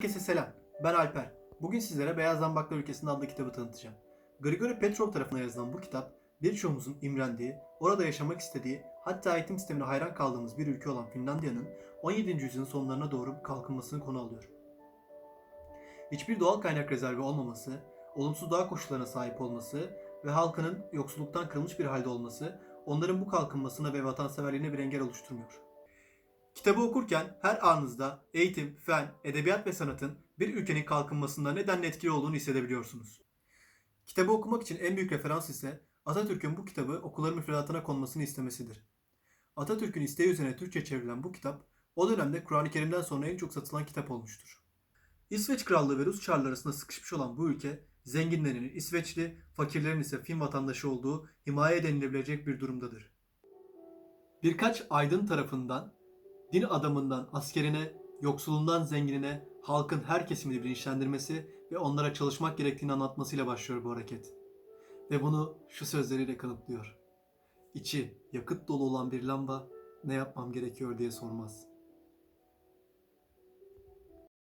Herkese selam. Ben Alper. Bugün sizlere Beyaz Zambaklar Ülkesi'nin adlı kitabı tanıtacağım. Grigori Petrov tarafından yazılan bu kitap, birçoğumuzun imrendiği, orada yaşamak istediği, hatta eğitim sistemine hayran kaldığımız bir ülke olan Finlandiya'nın 17. yüzyılın sonlarına doğru kalkınmasını konu alıyor. Hiçbir doğal kaynak rezervi olmaması, olumsuz doğa koşullarına sahip olması ve halkının yoksulluktan kırılmış bir halde olması, onların bu kalkınmasına ve vatanseverliğine bir engel oluşturmuyor. Kitabı okurken her anınızda eğitim, fen, edebiyat ve sanatın bir ülkenin kalkınmasında nedenle etkili olduğunu hissedebiliyorsunuz. Kitabı okumak için en büyük referans ise Atatürk'ün bu kitabı okulların müfredatına konmasını istemesidir. Atatürk'ün isteği üzerine Türkçe çevrilen bu kitap o dönemde Kur'an-ı Kerim'den sonra en çok satılan kitap olmuştur. İsveç Krallığı ve Rus Çarları arasında sıkışmış olan bu ülke, zenginlerin İsveçli, fakirlerin ise Fin vatandaşı olduğu himaye denilebilecek bir durumdadır. Birkaç aydın tarafından din adamından askerine, yoksulundan zenginine, halkın her kesimini bilinçlendirmesi ve onlara çalışmak gerektiğini anlatmasıyla başlıyor bu hareket. Ve bunu şu sözleriyle kanıtlıyor. İçi yakıt dolu olan bir lamba ne yapmam gerekiyor diye sormaz.